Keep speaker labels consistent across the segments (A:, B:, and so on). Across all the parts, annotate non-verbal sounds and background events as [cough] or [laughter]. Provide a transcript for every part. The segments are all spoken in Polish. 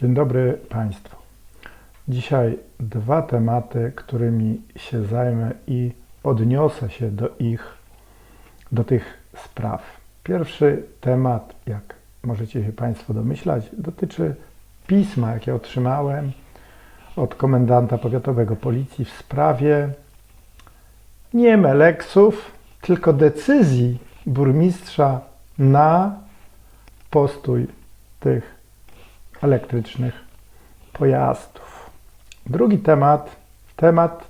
A: Dzień dobry Państwu. Dzisiaj dwa tematy, którymi się zajmę i odniosę się do ich, do tych spraw. Pierwszy temat, jak możecie się Państwo domyślać, dotyczy pisma, jakie otrzymałem od komendanta powiatowego policji w sprawie nie meleksów, tylko decyzji burmistrza na postój tych elektrycznych pojazdów. Drugi temat, temat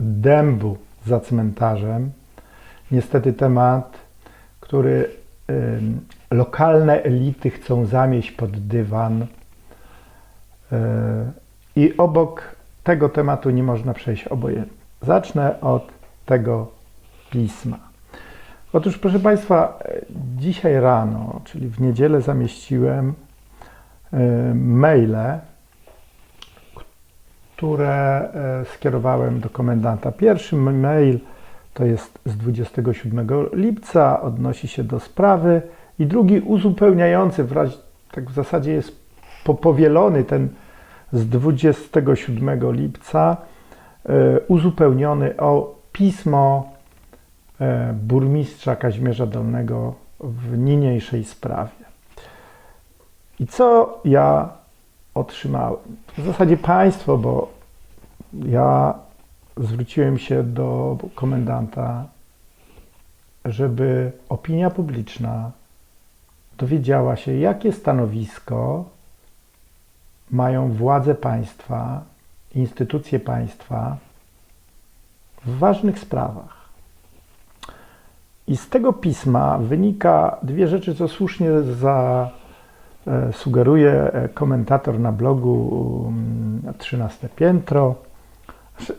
A: dębu za cmentarzem. Niestety temat, który ym, lokalne elity chcą zamieść pod dywan. Yy, I obok tego tematu nie można przejść obojętnie. Zacznę od tego pisma. Otóż, proszę Państwa, dzisiaj rano, czyli w niedzielę, zamieściłem maile, które e, skierowałem do komendanta. Pierwszy mail to jest z 27 lipca, odnosi się do sprawy, i drugi uzupełniający, w razie, tak w zasadzie jest powielony ten z 27 lipca, e, uzupełniony o pismo burmistrza Kazimierza Dolnego w niniejszej sprawie. I co ja otrzymałem? W zasadzie państwo, bo ja zwróciłem się do komendanta, żeby opinia publiczna dowiedziała się, jakie stanowisko mają władze państwa, instytucje państwa w ważnych sprawach. I z tego pisma wynika dwie rzeczy, co słusznie za sugeruje komentator na blogu 13 piętro,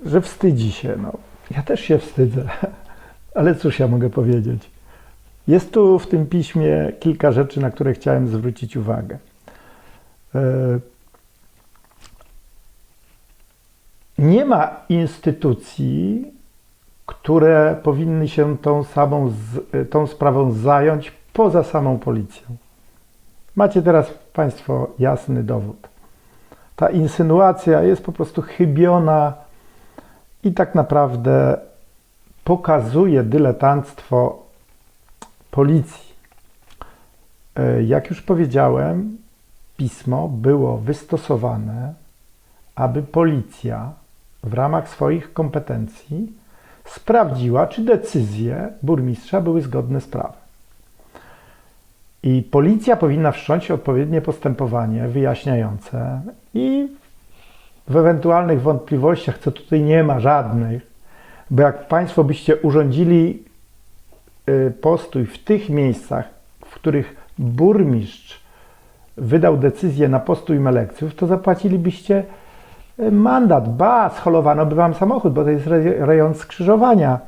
A: że wstydzi się. No, ja też się wstydzę, [laughs] ale cóż ja mogę powiedzieć. Jest tu w tym piśmie kilka rzeczy, na które chciałem zwrócić uwagę. Nie ma instytucji, które powinny się tą samą, tą sprawą zająć poza samą policją. Macie teraz Państwo jasny dowód. Ta insynuacja jest po prostu chybiona i tak naprawdę pokazuje dyletanctwo policji. E, jak już powiedziałem, pismo było wystosowane, aby policja w ramach swoich kompetencji sprawdziła, czy decyzje burmistrza były zgodne z prawem. I policja powinna wszcząć odpowiednie postępowanie wyjaśniające i w ewentualnych wątpliwościach, co tutaj nie ma żadnych, bo jak Państwo byście urządzili y, postój w tych miejscach, w których burmistrz wydał decyzję na postój melekcjów, to zapłacilibyście y, mandat. Ba, scholowano by Wam samochód, bo to jest rejon skrzyżowania.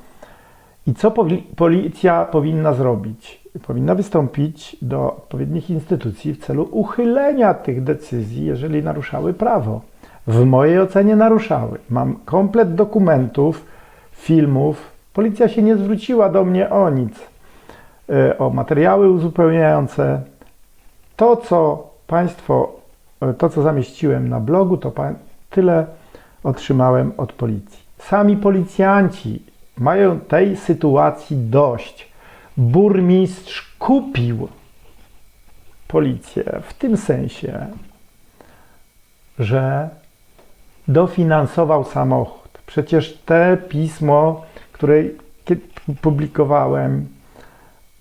A: I co policja powinna zrobić? Powinna wystąpić do odpowiednich instytucji w celu uchylenia tych decyzji, jeżeli naruszały prawo. W mojej ocenie naruszały. Mam komplet dokumentów, filmów. Policja się nie zwróciła do mnie o nic, e, o materiały uzupełniające. To, co Państwo, e, to, co zamieściłem na blogu, to tyle otrzymałem od policji. Sami policjanci mają tej sytuacji dość burmistrz kupił policję w tym sensie, że dofinansował samochód. Przecież te pismo, które publikowałem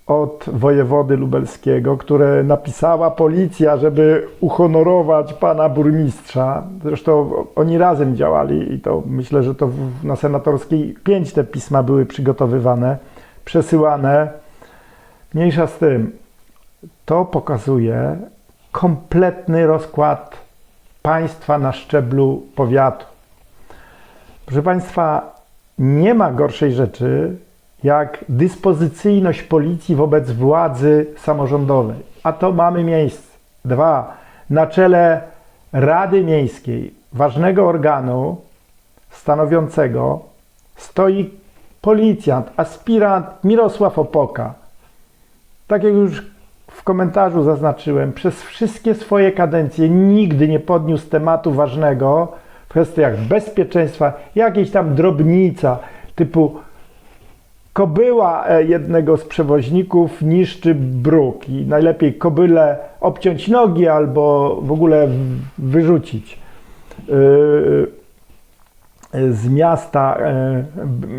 A: od wojewody lubelskiego, które napisała policja, żeby uhonorować pana burmistrza. Zresztą oni razem działali i to myślę, że to na senatorskiej pięć te pisma były przygotowywane, przesyłane Mniejsza z tym, to pokazuje kompletny rozkład państwa na szczeblu powiatu. Proszę Państwa, nie ma gorszej rzeczy jak dyspozycyjność policji wobec władzy samorządowej. A to mamy miejsce. Dwa, na czele Rady Miejskiej, ważnego organu stanowiącego, stoi policjant, aspirant Mirosław Opoka tak jak już w komentarzu zaznaczyłem, przez wszystkie swoje kadencje nigdy nie podniósł tematu ważnego w kwestiach bezpieczeństwa, jakiejś tam drobnica typu kobyła e, jednego z przewoźników niszczy bruk i najlepiej kobyle obciąć nogi albo w ogóle wyrzucić yy, z miasta e,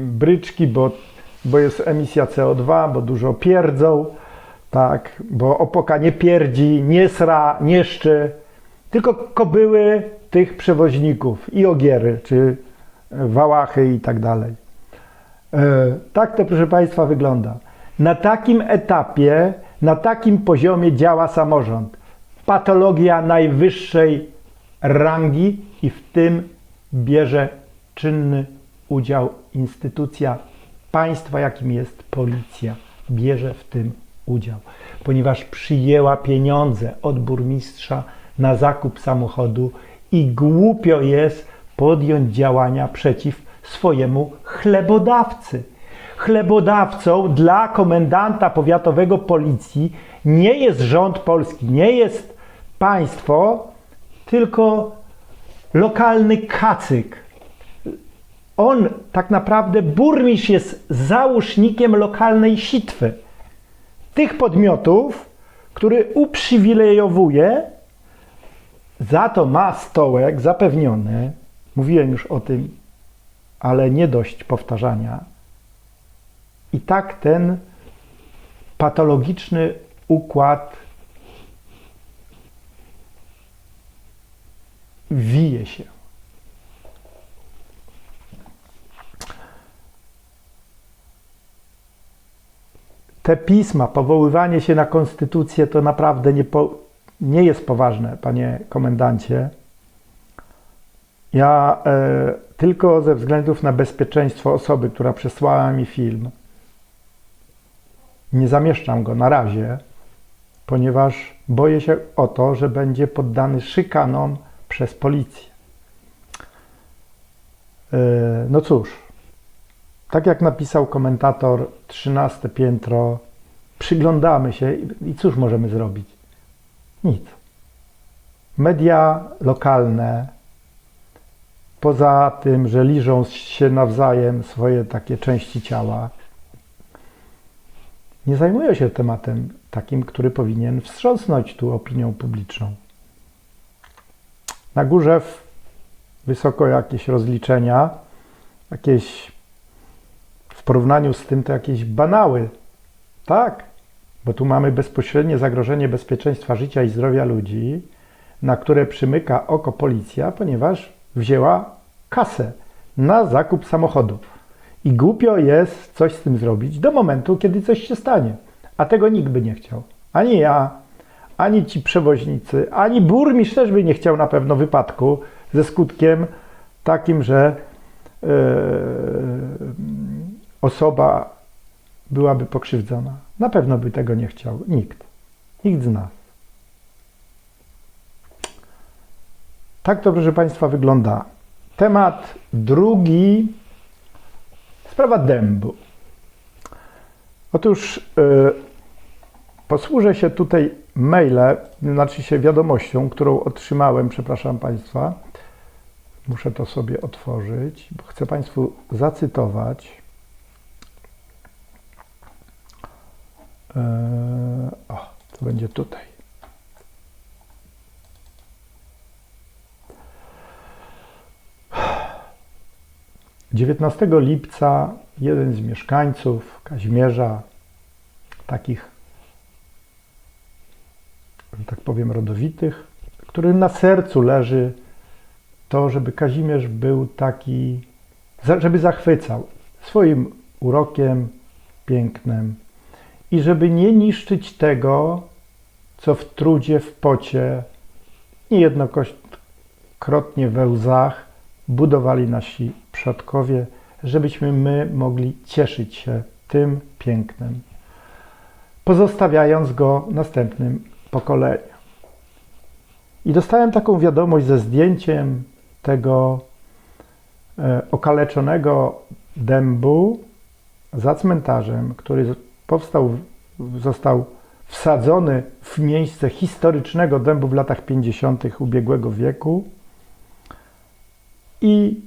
A: bryczki, bo, bo jest emisja CO2, bo dużo pierdzą, tak, bo opoka nie pierdzi, nie sra, nie szczy, tylko kobyły tych przewoźników i ogiery, czy wałachy i tak dalej. E, Tak to, proszę Państwa, wygląda. Na takim etapie, na takim poziomie działa samorząd. Patologia najwyższej rangi i w tym bierze czynny udział instytucja państwa, jakim jest policja. Bierze w tym udział, ponieważ przyjęła pieniądze od burmistrza na zakup samochodu i głupio jest podjąć działania przeciw swojemu chlebodawcy. Chlebodawcą dla komendanta powiatowego policji nie jest rząd polski, nie jest państwo, tylko lokalny kacyk. On tak naprawdę, burmistrz jest załóżnikiem lokalnej sitwy. Tych podmiotów, który uprzywilejowuje, za to ma stołek zapewniony. Mówiłem już o tym, ale nie dość powtarzania. I tak ten patologiczny układ wije się. Te pisma, powoływanie się na konstytucję to naprawdę nie, po, nie jest poważne, panie komendancie. Ja e, tylko ze względów na bezpieczeństwo osoby, która przesłała mi film, nie zamieszczam go na razie, ponieważ boję się o to, że będzie poddany szykanom przez policję. E, No cóż, tak jak napisał komentator, 13 piętro, przyglądamy się i- cóż możemy zrobić? Nic. Media lokalne, poza tym, że liżą się nawzajem swoje takie części ciała, nie zajmują się tematem takim, który powinien wstrząsnąć tu opinią publiczną. Na górze wysoko jakieś rozliczenia, jakieś porównaniu z tym to jakieś banały. Tak, bo tu mamy bezpośrednie zagrożenie bezpieczeństwa życia i zdrowia ludzi, na które przymyka oko policja, ponieważ wzięła kasę na zakup samochodu. I głupio jest coś z tym zrobić do momentu, kiedy coś się stanie. A tego nikt by nie chciał. Ani ja, ani ci przewoźnicy, ani burmistrz też by nie chciał na pewno wypadku ze skutkiem takim, że e, osoba byłaby pokrzywdzona. Na pewno by tego nie chciał nikt. Nikt z nas. Tak to, proszę Państwa, wygląda. Temat drugi. Sprawa dębu. Otóż yy, posłużę się tutaj mailem, znaczy się wiadomością, którą otrzymałem, przepraszam Państwa. Muszę to sobie otworzyć, bo chcę Państwu zacytować. O, to będzie tutaj. Dziewiętnastego lipca jeden z mieszkańców Kazimierza, takich, że tak powiem, rodowitych, którym na sercu leży to, żeby Kazimierz był taki, żeby zachwycał swoim urokiem, pięknem i żeby nie niszczyć tego, co w trudzie, w pocie, niejednokrotnie we łzach budowali nasi przodkowie, żebyśmy my mogli cieszyć się tym pięknem, pozostawiając go następnym pokoleniom. I dostałem taką wiadomość ze zdjęciem tego e, okaleczonego dębu za cmentarzem, który powstał, został wsadzony w miejsce historycznego dębu w latach 50. ubiegłego wieku. I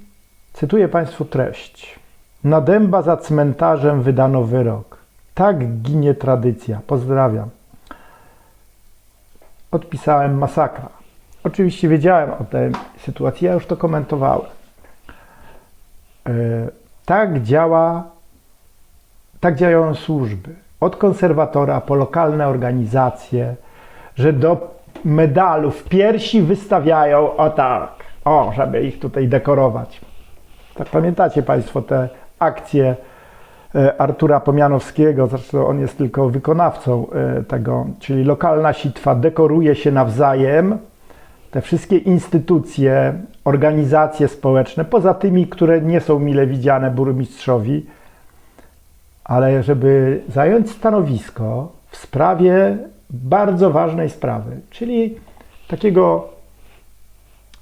A: cytuję Państwu treść. Na dęba za cmentarzem wydano wyrok. Tak ginie tradycja. Pozdrawiam. Odpisałem masakra. Oczywiście wiedziałem o tej sytuacji, ja już to komentowałem. E, Tak działa, tak działają służby. Od konserwatora po lokalne organizacje, że do medalów piersi wystawiają o tak, o, żeby ich tutaj dekorować. Tak pamiętacie Państwo te akcje e, Artura Pomianowskiego, zresztą on jest tylko wykonawcą e, tego, czyli lokalna sitwa dekoruje się nawzajem, te wszystkie instytucje, organizacje społeczne, poza tymi, które nie są mile widziane burmistrzowi, ale żeby zająć stanowisko w sprawie bardzo ważnej sprawy, czyli takiego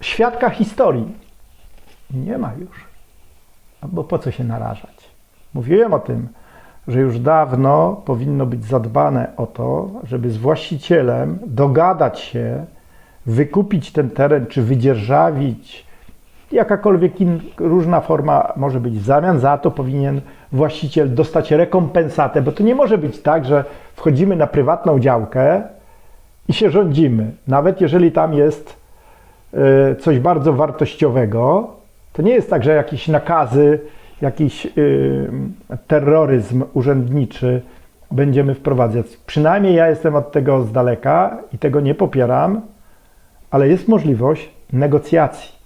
A: świadka historii, nie ma już. Bo po co się narażać? Mówiłem o tym, że już dawno powinno być zadbane o to, żeby z właścicielem dogadać się, wykupić ten teren, czy wydzierżawić, jakakolwiek in, różna forma może być. W zamian za to powinien właściciel dostać rekompensatę, bo to nie może być tak, że wchodzimy na prywatną działkę i się rządzimy. Nawet jeżeli tam jest y, coś bardzo wartościowego, to nie jest tak, że jakieś nakazy, jakiś y, terroryzm urzędniczy będziemy wprowadzać. Przynajmniej ja jestem od tego z daleka i tego nie popieram, ale jest możliwość negocjacji.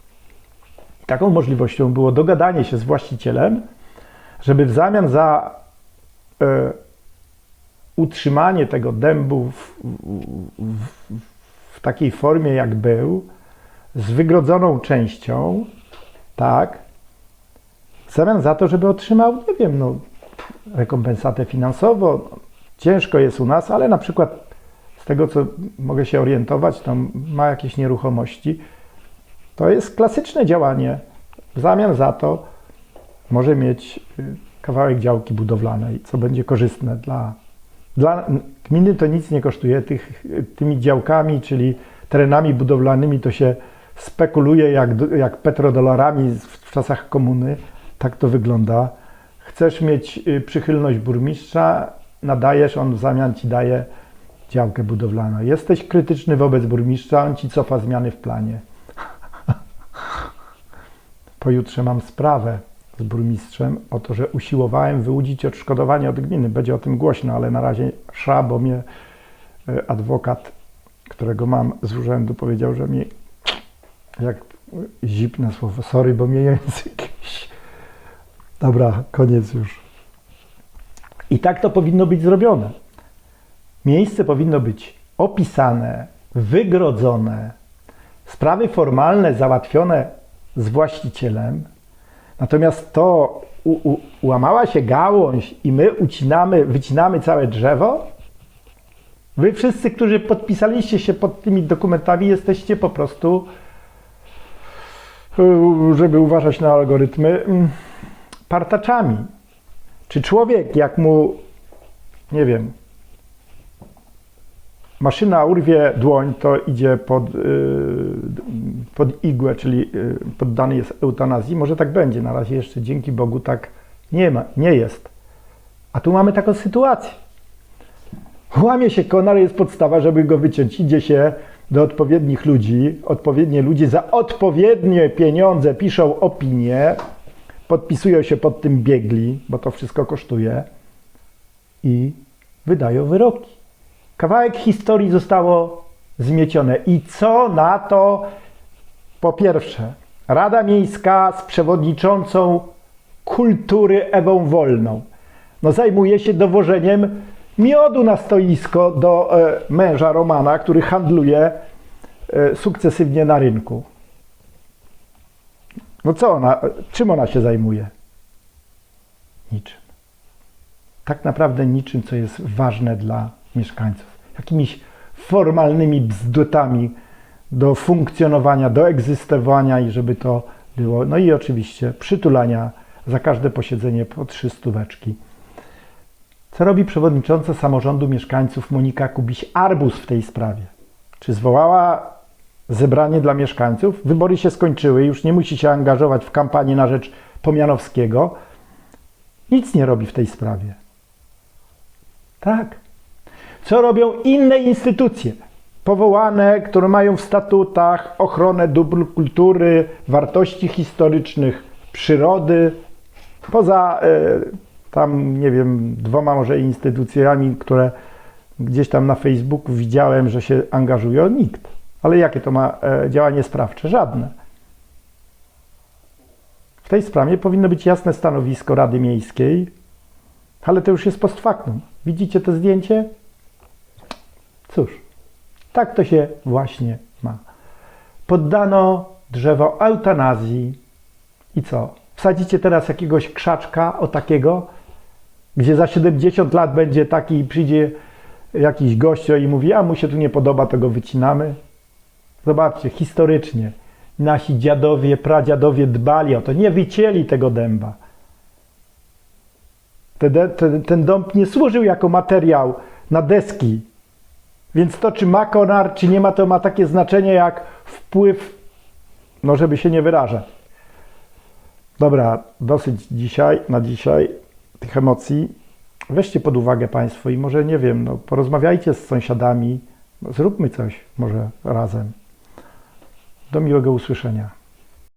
A: Taką możliwością było dogadanie się z właścicielem, żeby w zamian za e, utrzymanie tego dębu w, w, w takiej formie, jak był, z wygrodzoną częścią, tak, w zamian za to, żeby otrzymał, nie wiem, no, rekompensatę finansową. Ciężko jest u nas, ale na przykład z tego, co mogę się orientować, tam ma jakieś nieruchomości. To jest klasyczne działanie. W zamian za to może mieć y, kawałek działki budowlanej, co będzie korzystne dla, dla gminy. To nic nie kosztuje. Tych, tymi działkami, czyli terenami budowlanymi, to się spekuluje jak, jak petrodolarami w czasach komuny. Tak to wygląda. Chcesz mieć y, przychylność burmistrza, nadajesz, on w zamian ci daje działkę budowlaną. Jesteś krytyczny wobec burmistrza, on ci cofa zmiany w planie. Pojutrze mam sprawę z burmistrzem o to, że usiłowałem wyłudzić odszkodowanie od gminy. Będzie o tym głośno, ale na razie sza, bo mnie e, adwokat, którego mam z urzędu, powiedział, że mi jak zipne słowo, sorry, bo mnie język Dobra, koniec już. I tak to powinno być zrobione. Miejsce powinno być opisane, wygrodzone, sprawy formalne załatwione z właścicielem, natomiast to u, u, ułamała się gałąź i my ucinamy, wycinamy całe drzewo. Wy wszyscy, którzy podpisaliście się pod tymi dokumentami, jesteście po prostu, żeby uważać na algorytmy, partaczami. Czy człowiek, jak mu, nie wiem, maszyna urwie dłoń, to idzie pod, yy, pod igłę, czyli yy, poddany jest eutanazji. Może tak będzie. Na razie jeszcze dzięki Bogu tak nie ma, nie jest. A tu mamy taką sytuację. Łamie się konar, jest podstawa, żeby go wyciąć. Idzie się do odpowiednich ludzi, odpowiednie ludzie za odpowiednie pieniądze piszą opinie, podpisują się pod tym biegli, bo to wszystko kosztuje i wydają wyroki. Kawałek historii zostało zmiecione. I co na to? Po pierwsze, Rada Miejska z przewodniczącą kultury Ewą Wolną no, zajmuje się dowożeniem miodu na stoisko do e, męża Romana, który handluje e, sukcesywnie na rynku. No co ona, czym ona się zajmuje? Niczym. Tak naprawdę niczym, co jest ważne dla mieszkańców. Jakimiś formalnymi bzdutami do funkcjonowania, do egzystowania i żeby to było. No i oczywiście przytulania za każde posiedzenie po trzy stóweczki. Co robi przewodnicząca samorządu mieszkańców Monika Kubiś-Arbus w tej sprawie? Czy zwołała zebranie dla mieszkańców? Wybory się skończyły, już nie musi się angażować w kampanię na rzecz Pomianowskiego. Nic nie robi w tej sprawie. Tak. Co robią inne instytucje powołane, które mają w statutach ochronę dóbr kultury, wartości historycznych, przyrody, poza e, tam, nie wiem, dwoma może instytucjami, które gdzieś tam na Facebooku widziałem, że się angażują, nikt. Ale jakie to ma e, działanie sprawcze? Żadne. W tej sprawie powinno być jasne stanowisko Rady Miejskiej, ale to już jest post factum. Widzicie to zdjęcie? Cóż, tak to się właśnie ma. Poddano drzewo eutanazji i co? Wsadzicie teraz jakiegoś krzaczka o takiego, gdzie za 70 lat będzie taki i przyjdzie jakiś gościu i mówi, a mu się tu nie podoba, to go wycinamy. Zobaczcie, historycznie nasi dziadowie, pradziadowie dbali o to, nie wycięli tego dęba. Ten, ten, ten dąb nie służył jako materiał na deski, więc to, czy ma konar, czy nie ma, to ma takie znaczenie jak wpływ, no żeby się nie wyrażać. Dobra, dosyć dzisiaj, na dzisiaj tych emocji. Weźcie pod uwagę Państwo i może, nie wiem, no, porozmawiajcie z sąsiadami, zróbmy coś może razem. Do miłego usłyszenia.